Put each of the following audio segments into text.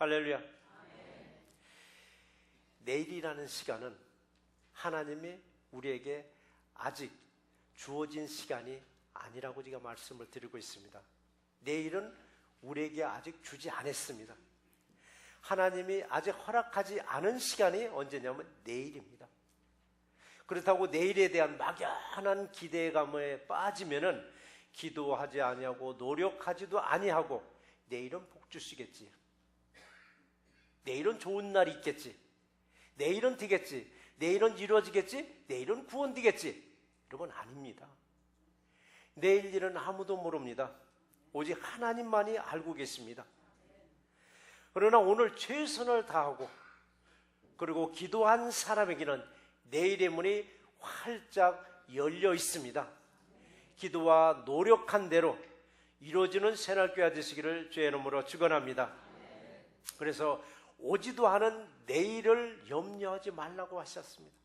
할렐루야. 내일이라는 시간은 하나님이 우리에게 아직 주어진 시간이 아니라고 제가 말씀을 드리고 있습니다. 내일은 우리에게 아직 주지 않았습니다. 하나님이 아직 허락하지 않은 시간이 언제냐면 내일입니다. 그렇다고 내일에 대한 막연한 기대감에 빠지면은 기도하지 아니하고 노력하지도 아니하고 내일은 복 주시겠지. 내일은 좋은 날이 있겠지. 내일은 되겠지. 내일은 이루어지겠지. 내일은 구원되겠지. 여러분 아닙니다. 내일 일은 아무도 모릅니다. 오직 하나님만이 알고 계십니다. 그러나 오늘 최선을 다하고 그리고 기도한 사람에게는 내일의 문이 활짝 열려 있습니다. 기도와 노력한 대로 이루어지는 새날교회 되시기를 주의 이름으로 축원합니다. 그래서 오지도 않은 내일을 염려하지 말라고 하셨습니다.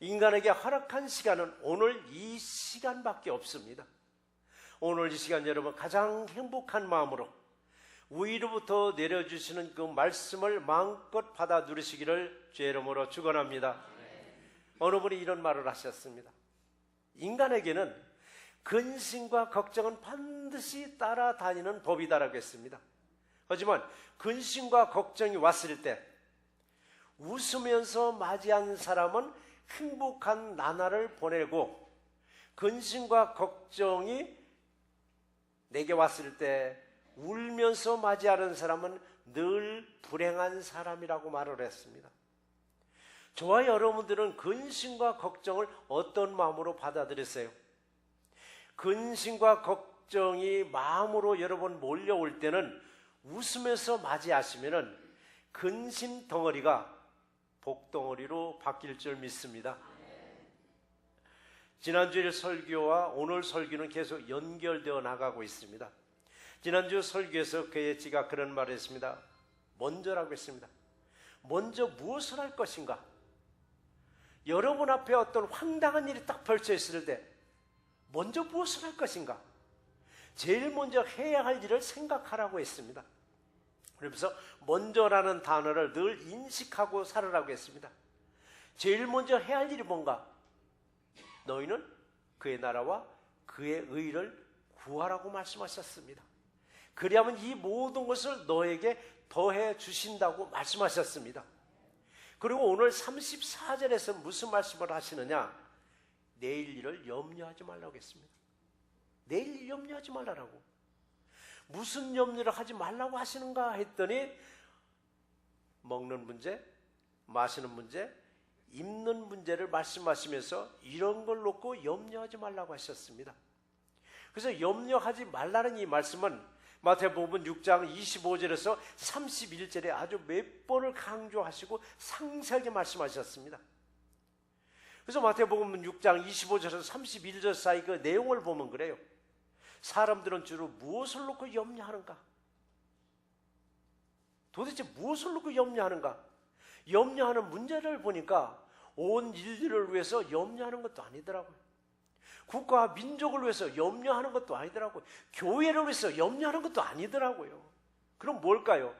인간에게 허락한 시간은 오늘 이 시간밖에 없습니다. 오늘 이 시간 여러분 가장 행복한 마음으로 위로부터 내려주시는 그 말씀을 마음껏 받아 누리시기를 주의 이름으로 축원합니다. 어느 분이 이런 말을 하셨습니다. 인간에게는 근심과 걱정은 반드시 따라다니는 법이다라고 했습니다. 하지만 근심과 걱정이 왔을 때 웃으면서 맞이한 사람은 행복한 나날을 보내고 근심과 걱정이 내게 왔을 때 울면서 맞이하는 사람은 늘 불행한 사람이라고 말을 했습니다. 저와 여러분들은 근심과 걱정을 어떤 마음으로 받아들였어요? 근심과 걱정이 마음으로 여러분 몰려올 때는 웃으면서 맞이하시면은 근심 덩어리가 복 덩어리로 바뀔 줄 믿습니다. 지난주의 설교와 오늘 설교는 계속 연결되어 나가고 있습니다. 지난주 설교에서 그의 지가 그런 말을 했습니다. 먼저라고 했습니다. 먼저 무엇을 할 것인가? 여러분 앞에 어떤 황당한 일이 딱 펼쳐 있을 때 먼저 무엇을 할 것인가? 제일 먼저 해야 할 일을 생각하라고 했습니다. 그러면서 먼저라는 단어를 늘 인식하고 살으라고 했습니다. 제일 먼저 해야 할 일이 뭔가? 너희는 그의 나라와 그의 의를 구하라고 말씀하셨습니다. 그리하면 이 모든 것을 너에게 더해 주신다고 말씀하셨습니다. 그리고 오늘 34절에서 무슨 말씀을 하시느냐? 내일 일을 염려하지 말라고 했습니다. 내일 일 염려하지 말라고. 무슨 염려를 하지 말라고 하시는가 했더니 먹는 문제, 마시는 문제, 입는 문제를 말씀하시면서 이런 걸 놓고 염려하지 말라고 하셨습니다. 그래서 염려하지 말라는 이 말씀은 마태복음 6장 25절에서 31절에 아주 몇 번을 강조하시고 상세하게 말씀하셨습니다. 그래서 마태복음 6장 25절에서 31절 사이 그 내용을 보면 그래요. 사람들은 주로 무엇을 놓고 염려하는가? 도대체 무엇을 놓고 염려하는가? 염려하는 문제를 보니까 온 인류를 위해서 염려하는 것도 아니더라고요. 국가와 민족을 위해서 염려하는 것도 아니더라고요. 교회를 위해서 염려하는 것도 아니더라고요. 그럼 뭘까요?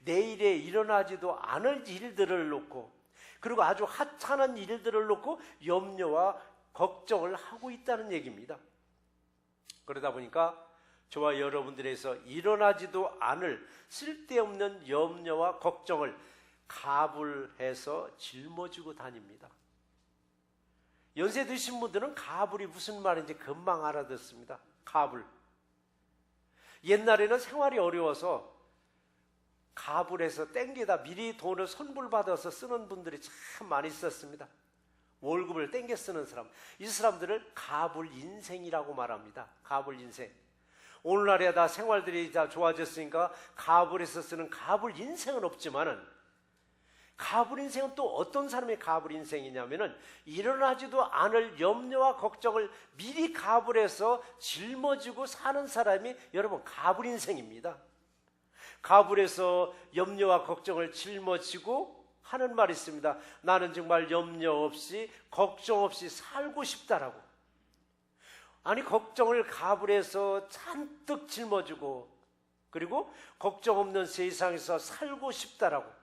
내일에 일어나지도 않을 일들을 놓고 그리고 아주 하찮은 일들을 놓고 염려와 걱정을 하고 있다는 얘기입니다. 그러다 보니까 저와 여러분들에서 일어나지도 않을 쓸데없는 염려와 걱정을 가불해서 짊어지고 다닙니다. 연세 드신 분들은 가불이 무슨 말인지 금방 알아듣습니다. 가불. 옛날에는 생활이 어려워서 가불에서 땡기다 미리 돈을 선불받아서 쓰는 분들이 참 많이 있었습니다. 월급을 땡겨 쓰는 사람. 이 사람들을 가불 인생이라고 말합니다. 가불 인생. 오늘날에 다 생활들이 다 좋아졌으니까 가불에서 쓰는 가불 인생은 없지만은 가불 인생은 또 어떤 사람의 가불 인생이냐면은 일어나지도 않을 염려와 걱정을 미리 가불해서 짊어지고 사는 사람이 여러분 가불 인생입니다. 가불에서 염려와 걱정을 짊어지고 하는 말이 있습니다. 나는 정말 염려 없이 걱정 없이 살고 싶다라고. 아니 걱정을 가불해서 잔뜩 짊어지고 그리고 걱정 없는 세상에서 살고 싶다라고.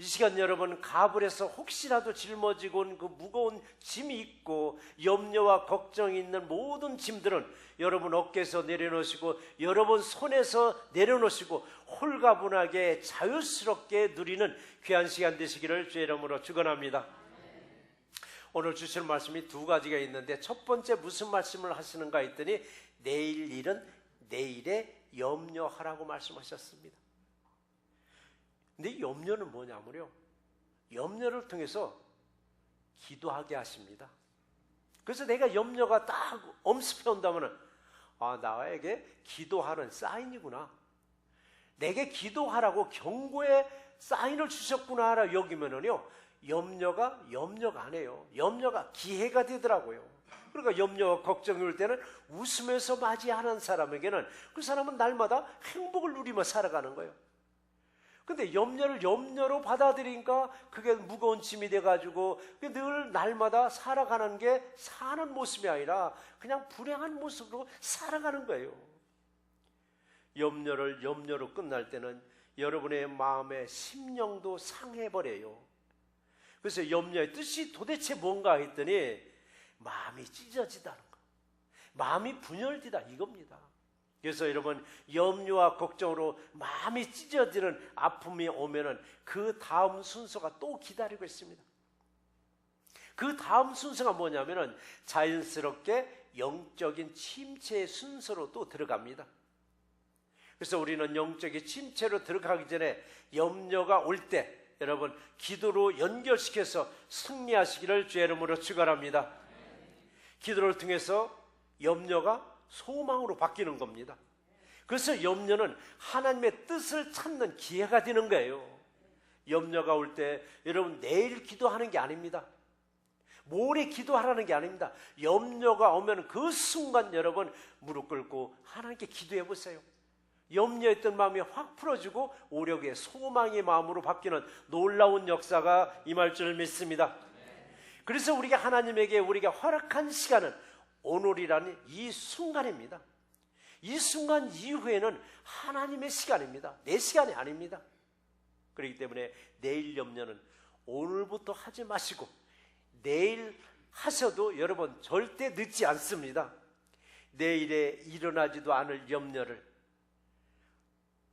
이 시간 여러분 가불에서 혹시라도 짊어지고 온 그 무거운 짐이 있고 염려와 걱정이 있는 모든 짐들은 여러분 어깨에서 내려놓으시고 여러분 손에서 내려놓으시고 홀가분하게 자유스럽게 누리는 귀한 시간 되시기를 주의 이름으로 축원합니다. 오늘 주실 말씀이 두 가지가 있는데 첫 번째 무슨 말씀을 하시는가 했더니 내일 일은 내일에 염려하라고 말씀하셨습니다. 근데 염려는 뭐냐면요. 염려를 통해서 기도하게 하십니다. 그래서 내가 염려가 딱 엄습해 온다면 아, 나에게 기도하는 사인이구나. 내게 기도하라고 경고의 사인을 주셨구나라 여기면은요. 염려가 염려가 아니에요. 염려가 기회가 되더라고요. 그러니까 염려와 걱정이 올 때는 웃으면서 맞이하는 사람에게는 그 사람은 날마다 행복을 누리며 살아가는 거예요. 근데 염려를 염려로 받아들이니까 그게 무거운 짐이 돼가지고 늘 날마다 살아가는 게 사는 모습이 아니라 그냥 불행한 모습으로 살아가는 거예요. 염려를 염려로 끝날 때는 여러분의 마음의 심령도 상해버려요. 그래서 염려의 뜻이 도대체 뭔가 했더니 마음이 찢어지다는 거. 마음이 분열되다 이겁니다. 그래서 여러분 염려와 걱정으로 마음이 찢어지는 아픔이 오면은 그 다음 순서가 또 기다리고 있습니다. 그 다음 순서가 뭐냐면은 자연스럽게 영적인 침체의 순서로 또 들어갑니다. 그래서 우리는 영적인 침체로 들어가기 전에 염려가 올 때 여러분 기도로 연결시켜서 승리하시기를 주의 이름으로 축원합니다. 기도를 통해서 염려가 소망으로 바뀌는 겁니다. 그래서 염려는 하나님의 뜻을 찾는 기회가 되는 거예요. 염려가 올 때 여러분 내일 기도하는 게 아닙니다. 모레 기도하라는 게 아닙니다. 염려가 오면 그 순간 여러분 무릎 꿇고 하나님께 기도해 보세요. 염려했던 마음이 확 풀어지고 오력의 소망의 마음으로 바뀌는 놀라운 역사가 임할 줄 믿습니다. 그래서 우리가 하나님에게 우리가 허락한 시간은 오늘이라는 이 순간입니다. 이 순간 이후에는 하나님의 시간입니다. 내 시간이 아닙니다. 그렇기 때문에 내일 염려는 오늘부터 하지 마시고 내일 하셔도 여러분 절대 늦지 않습니다. 내일에 일어나지도 않을 염려를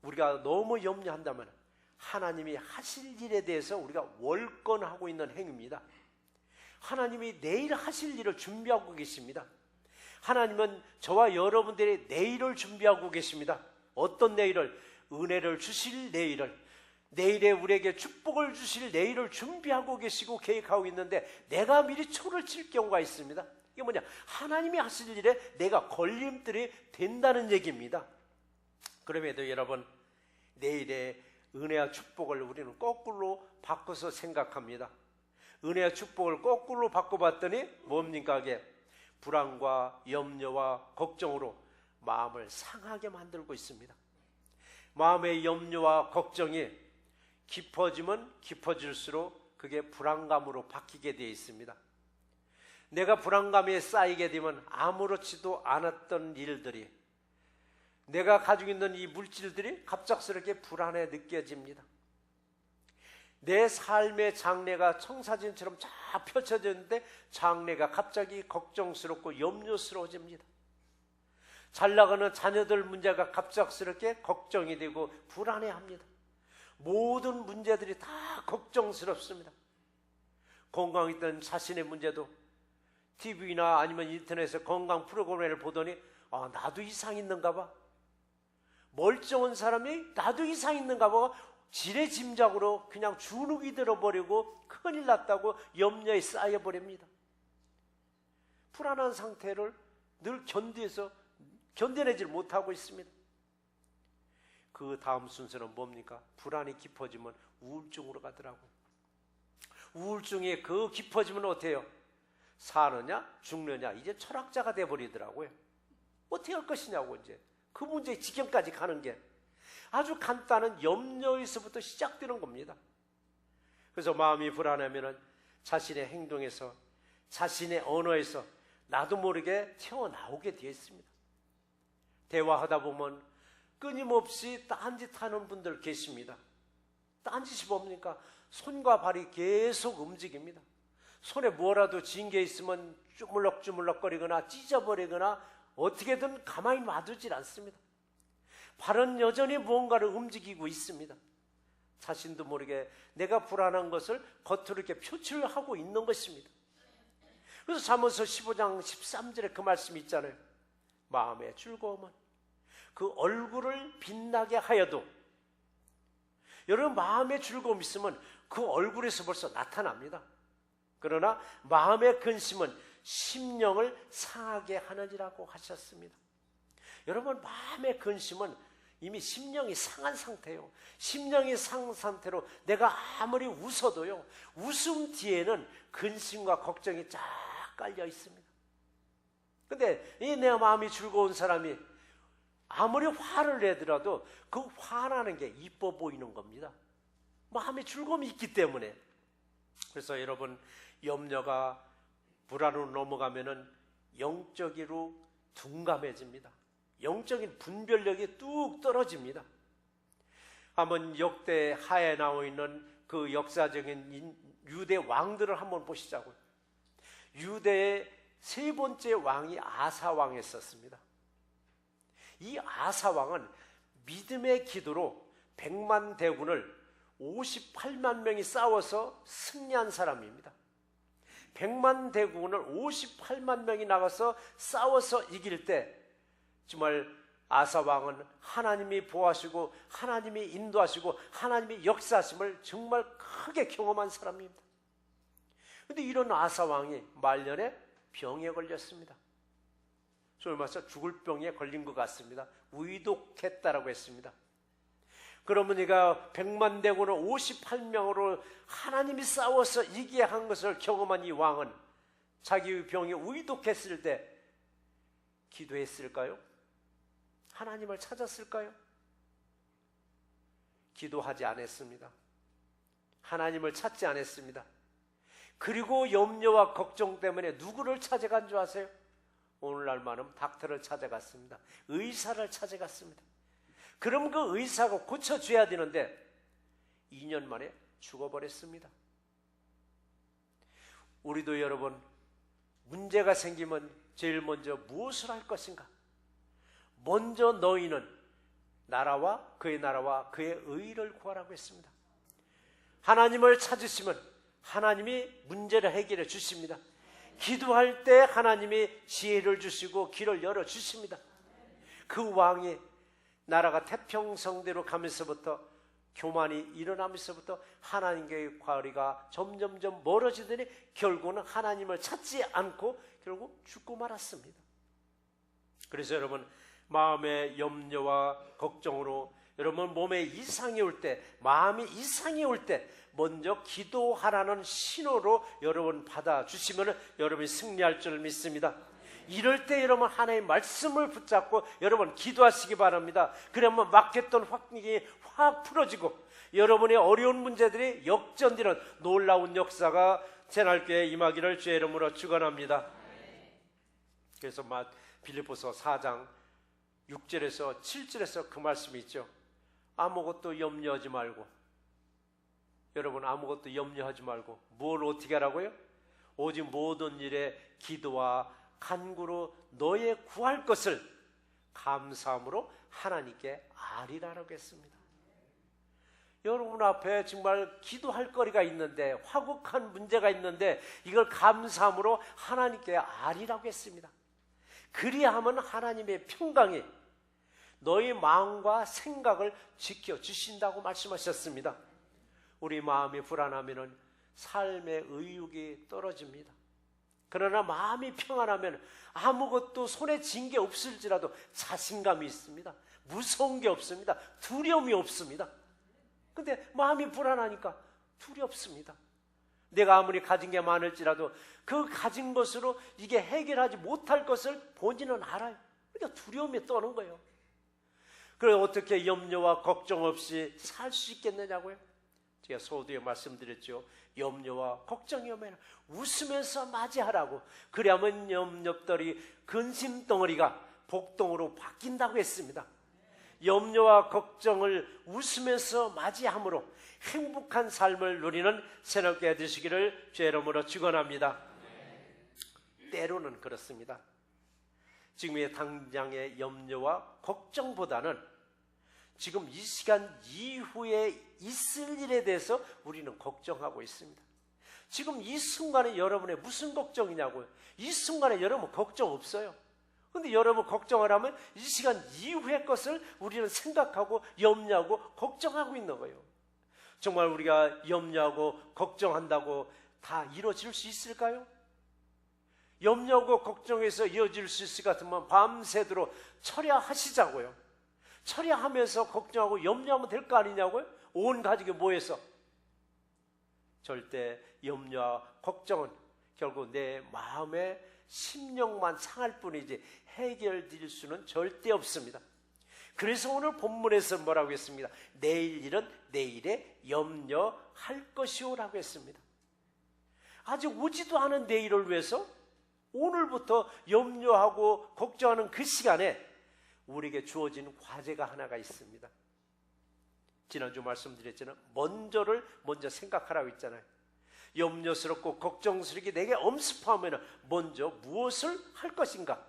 우리가 너무 염려한다면 하나님이 하실 일에 대해서 우리가 월권하고 있는 행위입니다. 하나님이 내일 하실 일을 준비하고 계십니다. 하나님은 저와 여러분들의 내일을 준비하고 계십니다. 어떤 내일을? 은혜를 주실 내일을. 내일에 우리에게 축복을 주실 내일을 준비하고 계시고 계획하고 있는데 내가 미리 초를 칠 경우가 있습니다. 이게 뭐냐? 하나님이 하실 일에 내가 걸림들이 된다는 얘기입니다. 그럼에도 여러분, 내일의 은혜와 축복을 우리는 거꾸로 바꿔서 생각합니다. 은혜와 축복을 거꾸로 바꿔봤더니 뭡니까? 이게 불안과 염려와 걱정으로 마음을 상하게 만들고 있습니다. 마음의 염려와 걱정이 깊어지면 깊어질수록 그게 불안감으로 바뀌게 되어 있습니다. 내가 불안감에 쌓이게 되면 아무렇지도 않았던 일들이 내가 가지고 있는 이 물질들이 갑작스럽게 불안해 느껴집니다. 내 삶의 장래가 청사진처럼 쫙 펼쳐졌는데 장래가 갑자기 걱정스럽고 염려스러워집니다. 잘 나가는 자녀들 문제가 갑작스럽게 걱정이 되고 불안해합니다. 모든 문제들이 다 걱정스럽습니다. 건강 있던 자신의 문제도 TV나 아니면 인터넷에서 건강 프로그램을 보더니 아, 나도 이상 있는가 봐. 멀쩡한 사람이 나도 이상 있는가 봐. 지레 짐작으로 그냥 주눅이 들어버리고 큰일 났다고 염려에 쌓여버립니다. 불안한 상태를 늘 견디서 견뎌내질 못하고 있습니다. 그 다음 순서는 뭡니까? 불안이 깊어지면 우울증으로 가더라고. 우울증이 그 깊어지면 어때요? 사느냐, 죽느냐, 이제 철학자가 돼버리더라고요. 어떻게 할 것이냐고, 이제. 그 문제의 지경까지 가는 게. 아주 간단한 염려에서부터 시작되는 겁니다. 그래서 마음이 불안하면 자신의 행동에서 자신의 언어에서 나도 모르게 튀어나오게 되어 있습니다. 대화하다 보면 끊임없이 딴짓 하는 분들 계십니다. 딴짓이 뭡니까? 손과 발이 계속 움직입니다. 손에 뭐라도 진 게 있으면 주물럭주물럭거리거나 찢어버리거나 어떻게든 가만히 놔두질 않습니다. 발은 여전히 무언가를 움직이고 있습니다. 자신도 모르게 내가 불안한 것을 겉으로 이렇게 표출하고 있는 것입니다. 그래서 잠언서 15장 13절에 그 말씀이 있잖아요. 마음의 즐거움은 그 얼굴을 빛나게 하여도 여러분 마음의 즐거움 있으면 그 얼굴에서 벌써 나타납니다. 그러나 마음의 근심은 심령을 상하게 하느니라고 하셨습니다. 여러분 마음의 근심은 이미 심령이 상한 상태예요. 심령이 상한 상태로 내가 아무리 웃어도요. 웃음 뒤에는 근심과 걱정이 쫙 깔려 있습니다. 근데 이 내 마음이 즐거운 사람이 아무리 화를 내더라도 그 화나는 게 이뻐 보이는 겁니다. 마음에 즐거움이 있기 때문에. 그래서 여러분 염려가 불안으로 넘어가면은 영적으로 둔감해집니다. 영적인 분별력이 뚝 떨어집니다. 한번 역대 하에 나와 있는 그 역사적인 유대 왕들을 한번 보시자고요. 유대의 세 번째 왕이 아사 왕이었습니다. 이 아사 왕은 믿음의 기도로 백만 대군을 58만 명이 싸워서 승리한 사람입니다. 100만 대군을 58만 명이 나가서 싸워서 이길 때 정말 아사 왕은 하나님이 보하시고 하나님이 인도하시고 하나님이 역사하심을 정말 크게 경험한 사람입니다. 근데 이런 아사 왕이 말년에 병에 걸렸습니다. 소위 말해서 죽을 병에 걸린 것 같습니다. 위독했다라고 했습니다. 그러면 이가 백만 대군을 58명으로 하나님이 싸워서 이기게 한 것을 경험한 이 왕은 자기 병이 위독했을 때 기도했을까요? 하나님을 찾았을까요? 기도하지 않았습니다. 하나님을 찾지 않았습니다. 그리고 염려와 걱정 때문에 누구를 찾아간 줄 아세요? 오늘날만은 닥터를 찾아갔습니다. 의사를 찾아갔습니다. 그럼 그 의사가 고쳐줘야 되는데 2년 만에 죽어버렸습니다. 우리도 여러분 문제가 생기면 제일 먼저 무엇을 할 것인가? 먼저 너희는 나라와 그의 나라와 그의 의를 구하라고 했습니다. 하나님을 찾으시면 하나님이 문제를 해결해 주십니다. 기도할 때 하나님이 지혜를 주시고 길을 열어 주십니다. 그 왕이 나라가 태평성대로 가면서부터 교만이 일어나면서부터 하나님과의 거리가 점점점 멀어지더니 결국은 하나님을 찾지 않고 결국 죽고 말았습니다. 그래서 여러분 마음의 염려와 걱정으로 여러분 몸에 이상이 올 때, 마음이 이상이 올 때 먼저 기도하라는 신호로 여러분 받아주시면 여러분이 승리할 줄 믿습니다. 이럴 때 여러분 하나의 말씀을 붙잡고 여러분 기도하시기 바랍니다. 그러면 막혔던 확증이 확 풀어지고 여러분의 어려운 문제들이 역전되는 놀라운 역사가 제날교회 임하기를 주의 이름으로 축원합니다. 그래서 막 빌립보서 4장 6절에서 7절에서 그 말씀이 있죠. 아무것도 염려하지 말고 여러분 아무것도 염려하지 말고 뭘 어떻게 하라고요? 오직 모든 일에 기도와 간구로 너의 구할 것을 감사함으로 하나님께 아리라라고 했습니다. 여러분 앞에 정말 기도할 거리가 있는데 화국한 문제가 있는데 이걸 감사함으로 하나님께 아리라고 했습니다. 그리하면 하나님의 평강이 너희 마음과 생각을 지켜 주신다고 말씀하셨습니다. 우리 마음이 불안하면 삶의 의욕이 떨어집니다. 그러나 마음이 평안하면 아무것도 손에 쥔 게 없을지라도 자신감이 있습니다. 무서운 게 없습니다. 두려움이 없습니다. 근데 마음이 불안하니까 두렵습니다. 내가 아무리 가진 게 많을지라도 그 가진 것으로 이게 해결하지 못할 것을 본인은 알아요. 그러니까 두려움이 떠는 거예요. 그래 어떻게 염려와 걱정 없이 살 수 있겠느냐고요? 제가 소두에 말씀드렸죠. 염려와 걱정이 오면 웃으면서 맞이하라고. 그래야만 염려들이 근심 덩어리가 복동으로 바뀐다고 했습니다. 염려와 걱정을 웃으면서 맞이함으로 행복한 삶을 누리는 새롭게 되시기를 죄 이름으로 축원합니다. 때로는 그렇습니다. 지금의 당장의 염려와 걱정보다는 지금 이 시간 이후에 있을 일에 대해서 우리는 걱정하고 있습니다. 지금 이 순간에 여러분의 무슨 걱정이냐고요? 이 순간에 여러분 걱정 없어요. 근데 여러분 걱정을 하면 이 시간 이후의 것을 우리는 생각하고 염려하고 걱정하고 있는 거예요. 정말 우리가 염려하고 걱정한다고 다 이루어질 수 있을까요? 염려하고 걱정해서 이어질 수 있을 것 같으면 밤새도록 철야하시자고요. 철야하면서 걱정하고 염려하면 될 거 아니냐고요? 온 가족이 모여서. 절대 염려와 걱정은 결국 내 마음의 심령만 상할 뿐이지 해결될 수는 절대 없습니다. 그래서 오늘 본문에서 뭐라고 했습니다. 내일 일은 내일에 염려할 것이오라고 했습니다. 아직 오지도 않은 내일을 위해서 오늘부터 염려하고 걱정하는 그 시간에 우리에게 주어진 과제가 하나가 있습니다. 지난주 말씀드렸잖아요. 먼저를 먼저 생각하라고 했잖아요. 염려스럽고 걱정스럽게 내게 엄습하면 먼저 무엇을 할 것인가?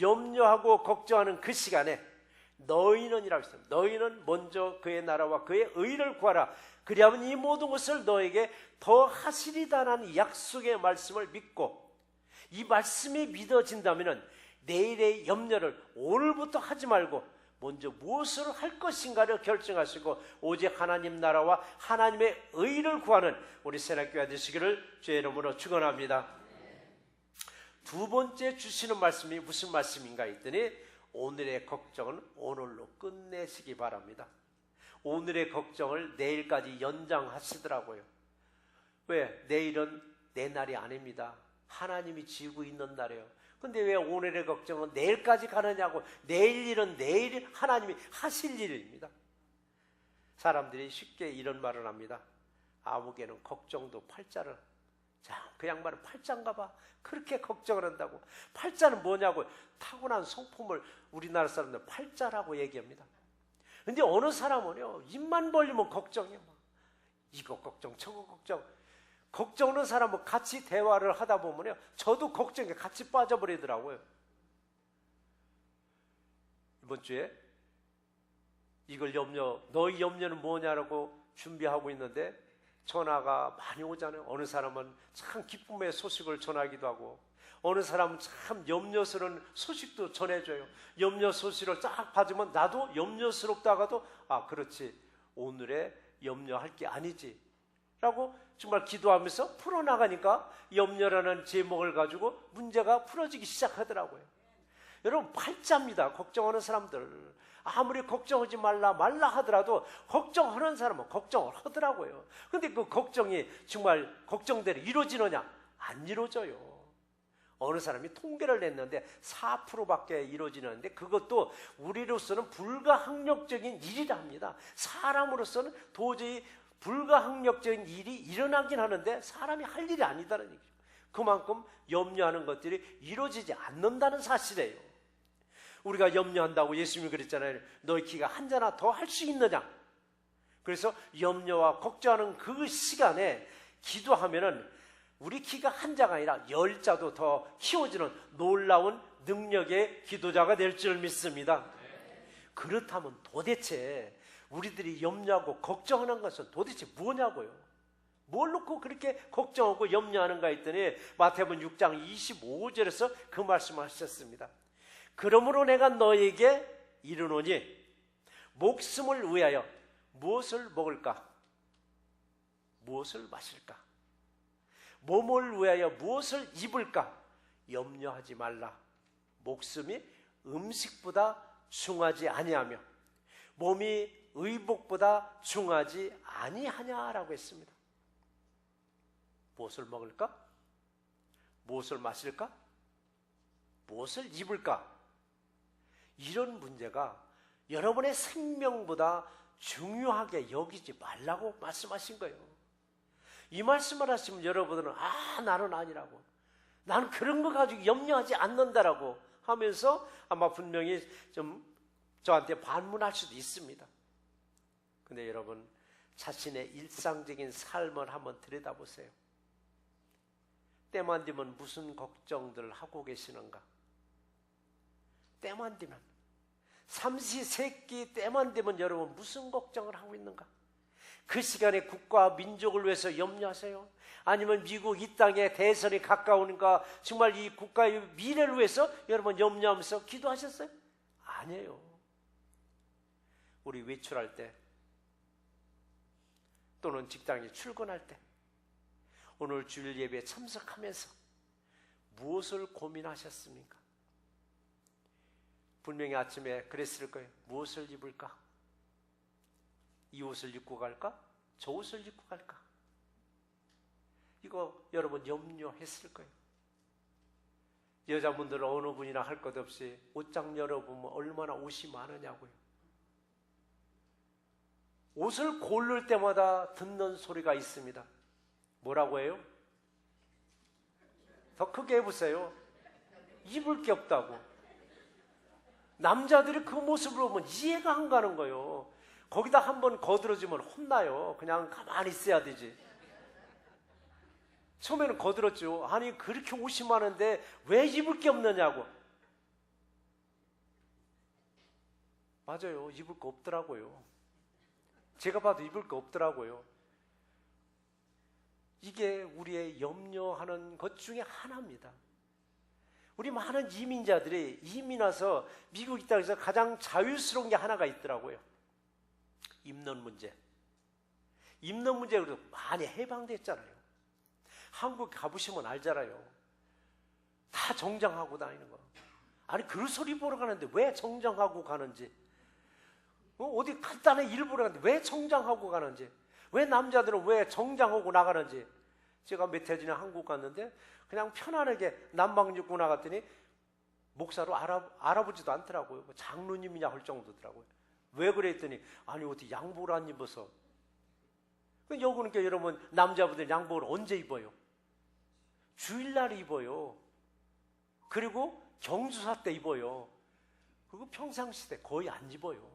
염려하고 걱정하는 그 시간에 너희는이라고 했습니다. 너희는 먼저 그의 나라와 그의 의를 구하라. 그리하면 이 모든 것을 너에게 더 하시리다라는 약속의 말씀을 믿고 이 말씀이 믿어진다면 내일의 염려를 오늘부터 하지 말고 먼저 무엇을 할 것인가를 결정하시고 오직 하나님 나라와 하나님의 의를 구하는 우리 세나교회 되시기를 주의 이름으로 축원합니다. 두 번째 주시는 말씀이 무슨 말씀인가 했더니 오늘의 걱정은 오늘로 끝내시기 바랍니다. 오늘의 걱정을 내일까지 연장하시더라고요. 왜? 내일은 내 날이 아닙니다. 하나님이 지고 있는 날이에요. 근데 왜 오늘의 걱정은 내일까지 가느냐고 내일 일은 내일 하나님이 하실 일입니다. 사람들이 쉽게 이런 말을 합니다. 아무개는 걱정도 팔자를 자, 그 양반은 팔자인가 봐. 그렇게 걱정을 한다고. 팔자는 뭐냐고. 타고난 성품을 우리나라 사람들 팔자라고 얘기합니다. 근데 어느 사람은요, 입만 벌리면 걱정이야. 이거 걱정, 저거 걱정. 걱정하는 사람은 같이 대화를 하다 보면요. 저도 걱정에 같이 빠져버리더라고요. 이번 주에 이걸 염려, 너희 염려는 뭐냐라고 준비하고 있는데 전화가 많이 오잖아요. 어느 사람은 참 기쁨의 소식을 전하기도 하고 어느 사람은 참 염려스러운 소식도 전해줘요. 염려 소식을 쫙 받으면 나도 염려스럽다가도 아 그렇지 오늘의 염려할 게 아니지 라고 정말 기도하면서 풀어나가니까 염려라는 제목을 가지고 문제가 풀어지기 시작하더라고요. 여러분, 팔자입니다. 걱정하는 사람들. 아무리 걱정하지 말라, 말라 하더라도 걱정하는 사람은 걱정을 하더라고요. 근데 그 걱정이 정말 걱정대로 이루어지느냐? 안 이루어져요. 어느 사람이 통계를 냈는데 4%밖에 이루어지는데 그것도 우리로서는 불가항력적인 일이랍니다. 사람으로서는 도저히 불가항력적인 일이 일어나긴 하는데 사람이 할 일이 아니다는 얘기죠. 그만큼 염려하는 것들이 이루어지지 않는다는 사실이에요. 우리가 염려한다고 예수님이 그랬잖아요. 너희 키가 한 자나 더 할 수 있느냐? 그래서 염려와 걱정하는 그 시간에 기도하면은 우리 키가 한 자가 아니라 열 자도 더 키워지는 놀라운 능력의 기도자가 될 줄 믿습니다. 그렇다면 도대체 우리들이 염려하고 걱정하는 것은 도대체 뭐냐고요? 뭘 놓고 그렇게 걱정하고 염려하는가 했더니 마태복음 6장 25절에서 그 말씀을 하셨습니다. 그러므로 내가 너에게 이르노니 목숨을 위하여 무엇을 먹을까? 무엇을 마실까? 몸을 위하여 무엇을 입을까? 염려하지 말라. 목숨이 음식보다 중하지 아니하며 몸이 의복보다 중하지 아니하냐라고 했습니다. 무엇을 먹을까? 무엇을 마실까? 무엇을 입을까? 이런 문제가 여러분의 생명보다 중요하게 여기지 말라고 말씀하신 거예요. 이 말씀을 하시면 여러분들은 아 나는 아니라고 나는 그런 거 가지고 염려하지 않는다라고 하면서 아마 분명히 좀 저한테 반문할 수도 있습니다. 근데 여러분, 자신의 일상적인 삶을 한번 들여다보세요. 때만 되면 무슨 걱정들 하고 계시는가? 때만 되면 삼시세끼 때만 되면 여러분 무슨 걱정을 하고 있는가? 그 시간에 국가 민족을 위해서 염려하세요? 아니면 미국 이 땅에 대선이 가까우니까 정말 이 국가의 미래를 위해서 여러분 염려하면서 기도하셨어요? 아니에요. 우리 외출할 때 또는 직장에 출근할 때 오늘 주일 예배에 참석하면서 무엇을 고민하셨습니까? 분명히 아침에 그랬을 거예요. 무엇을 입을까? 이 옷을 입고 갈까? 저 옷을 입고 갈까? 이거 여러분 염려했을 거예요. 여자분들은 어느 분이나 할 것 없이 옷장 열어보면 얼마나 옷이 많으냐고요. 옷을 고를 때마다 듣는 소리가 있습니다. 뭐라고 해요? 더 크게 해보세요. 입을 게 없다고. 남자들이 그 모습을 보면 이해가 안 가는 거예요. 거기다 한번 거들어지면 혼나요. 그냥 가만히 있어야 되지. 처음에는 거들었죠. 아니, 그렇게 옷이 많은데 왜 입을 게 없느냐고. 맞아요. 입을 거 없더라고요. 제가 봐도 입을 거 없더라고요. 이게 우리의 염려하는 것 중에 하나입니다. 우리 많은 이민자들이 이민 와서 미국 있다 해서 가장 자유스러운 게 하나가 있더라고요. 입는 문제. 입는 문제로 많이 해방됐잖아요. 한국 가보시면 알잖아요. 다 정장하고 다니는 거. 아니, 그 소리 보러 가는데 왜 정장하고 가는지. 어, 어디 간단한 일 보러 가는데 왜 정장하고 가는지. 왜 남자들은 왜 정장하고 나가는지. 제가 몇해 전에 한국 갔는데 그냥 편안하게 남방 입고 나갔더니 목사로 알아, 알아보지도 않더라고요. 뭐 장로님이냐 할 정도더라고요. 왜 그랬더니 아니 어떻게 양복을 안 입어서 여기는 여러분 남자분들 양복을 언제 입어요? 주일날 입어요. 그리고 경주사 때 입어요. 그리고 평상시 때 거의 안 입어요.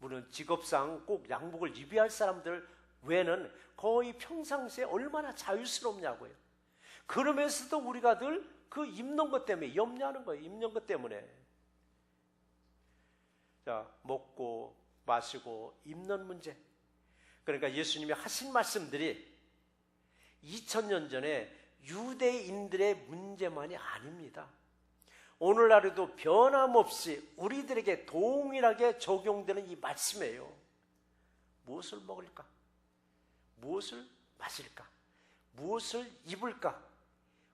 물론 직업상 꼭 양복을 입어야 할 사람들 외에는 거의 평상시에 얼마나 자유스럽냐고요. 그러면서도 우리가 늘 그 입는 것 때문에 염려하는 거예요. 입는 것 때문에. 자, 먹고 마시고 입는 문제. 그러니까 예수님이 하신 말씀들이 2000년 전에 유대인들의 문제만이 아닙니다. 오늘날에도 변함없이 우리들에게 동일하게 적용되는 이 말씀이에요. 무엇을 먹을까? 무엇을 마실까? 무엇을 입을까?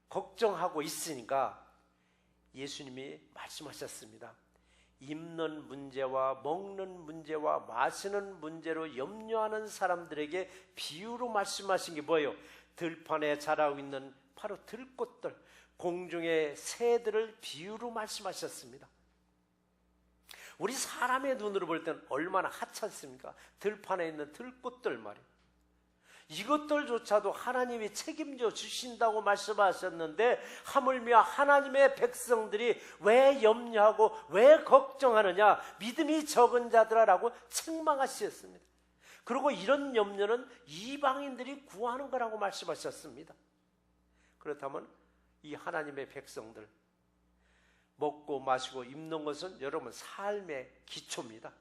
걱정하고 있으니까 예수님이 말씀하셨습니다. 입는 문제와 먹는 문제와 마시는 문제로 염려하는 사람들에게 비유로 말씀하신 게 뭐예요? 들판에 자라고 있는 바로 들꽃들, 공중의 새들을 비유로 말씀하셨습니다. 우리 사람의 눈으로 볼 때는 얼마나 하찮습니까? 들판에 있는 들꽃들 말이에요. 이것들조차도 하나님이 책임져 주신다고 말씀하셨는데 하물며 하나님의 백성들이 왜 염려하고 왜 걱정하느냐 믿음이 적은 자들아라고 책망하셨습니다. 그리고 이런 염려는 이방인들이 구하는 거라고 말씀하셨습니다. 그렇다면 이 하나님의 백성들 먹고 마시고 입는 것은 여러분 삶의 기초입니다.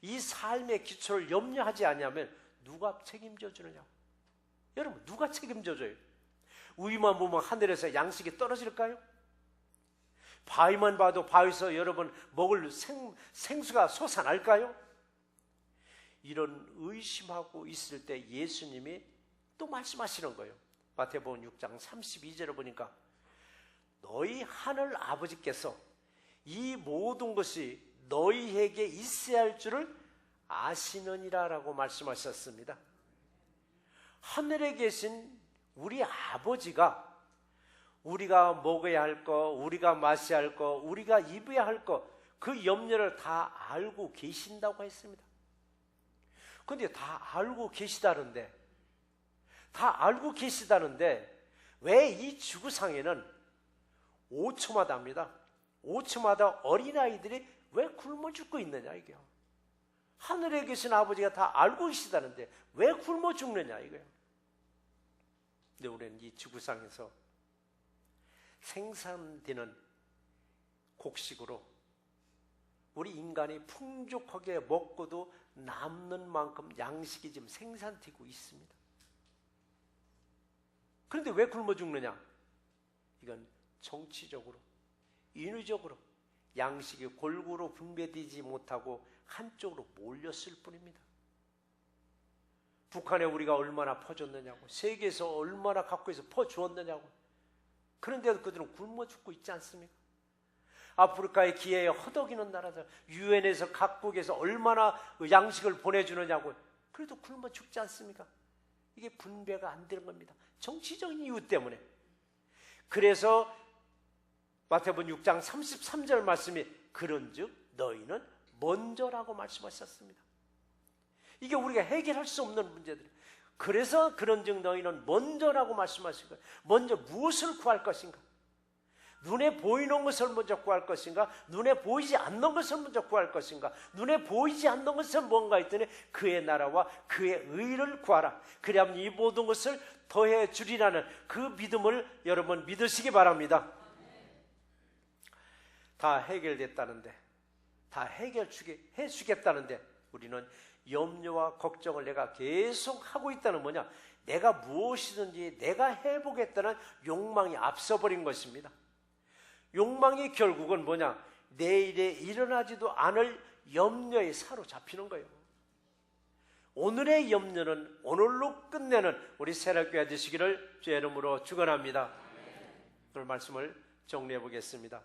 이 삶의 기초를 염려하지 않으면 누가 책임져 주느냐? 여러분, 누가 책임져 줘요? 우유만 보면 하늘에서 양식이 떨어질까요? 바위만 봐도 바위에서 여러분 먹을 생, 생수가 솟아날까요? 이런 의심하고 있을 때 예수님이 또 말씀하시는 거예요. 마태복음 6장 32절을 보니까 너희 하늘 아버지께서 이 모든 것이 너희에게 있어야 할 줄을 아시느니라라고 말씀하셨습니다. 하늘에 계신 우리 아버지가 우리가 먹어야 할 거, 우리가 마셔야 할 거, 우리가 입어야 할 거, 그 염려를 다 알고 계신다고 했습니다. 근데 다 알고 계시다는데, 다 알고 계시다는데, 왜 이 지구상에는 5초마다 합니다. 5초마다 어린아이들이 왜 굶어 죽고 있느냐 이게요. 하늘에 계신 아버지가 다 알고 계시다는데 왜 굶어 죽느냐 이거예요. 근데 우리는 이 지구상에서 생산되는 곡식으로 우리 인간이 풍족하게 먹고도 남는 만큼 양식이 지금 생산되고 있습니다. 그런데 왜 굶어 죽느냐? 이건 정치적으로, 인위적으로 양식이 골고루 분배되지 못하고 한쪽으로 몰렸을 뿐입니다. 북한에 우리가 얼마나 퍼줬느냐고, 세계에서 얼마나 갖고 있어 퍼주었느냐고. 그런데도 그들은 굶어 죽고 있지 않습니까? 아프리카의 기회에 허덕이는 나라들, 유엔에서 각국에서 얼마나 양식을 보내주느냐고. 그래도 굶어 죽지 않습니까? 이게 분배가 안 되는 겁니다. 정치적인 이유 때문에. 그래서 마태복음 6장 33절 말씀이 그런즉 너희는 먼저라고 말씀하셨습니다. 이게 우리가 해결할 수 없는 문제들. 그래서 그런즉 너희는 먼저라고 말씀하신 거예요. 먼저 무엇을 구할 것인가? 눈에 보이는 것을 먼저 구할 것인가? 눈에 보이지 않는 것을 먼저 구할 것인가? 눈에 보이지 않는 것은 뭔가 있더니 그의 나라와 그의 의를 구하라. 그리하면 이 모든 것을 더해 주리라는 그 믿음을 여러분 믿으시기 바랍니다. 다 해결됐다는데, 다 해결해 주겠다는데, 우리는 염려와 걱정을 내가 계속 하고 있다는 뭐냐? 내가 무엇이든지 내가 해보겠다는 욕망이 앞서버린 것입니다. 욕망이 결국은 뭐냐? 내일에 일어나지도 않을 염려에 사로잡히는 거예요. 오늘의 염려는 오늘로 끝내는 우리 새롭게 되시기를 주의 이름으로 축원합니다. 오늘 말씀을 정리해 보겠습니다.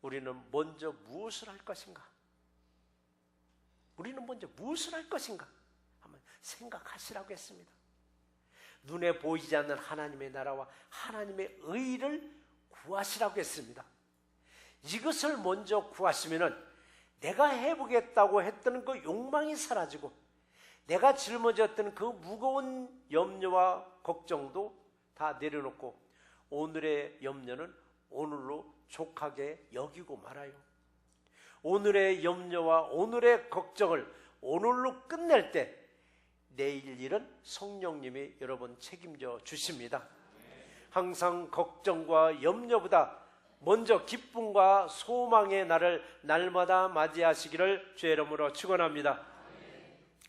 우리는 먼저 무엇을 할 것인가? 우리는 먼저 무엇을 할 것인가? 한번 생각하시라고 했습니다. 눈에 보이지 않는 하나님의 나라와 하나님의 의를 구하시라고 했습니다. 이것을 먼저 구하시면은 내가 해보겠다고 했던 그 욕망이 사라지고 내가 짊어졌던 그 무거운 염려와 걱정도 다 내려놓고 오늘의 염려는 오늘로 족하게 여기고 말아요. 오늘의 염려와 오늘의 걱정을 오늘로 끝낼 때 내일 일은 성령님이 여러분 책임져 주십니다. 항상 걱정과 염려보다 먼저 기쁨과 소망의 날을 날마다 맞이하시기를 주의 이름으로 축원합니다.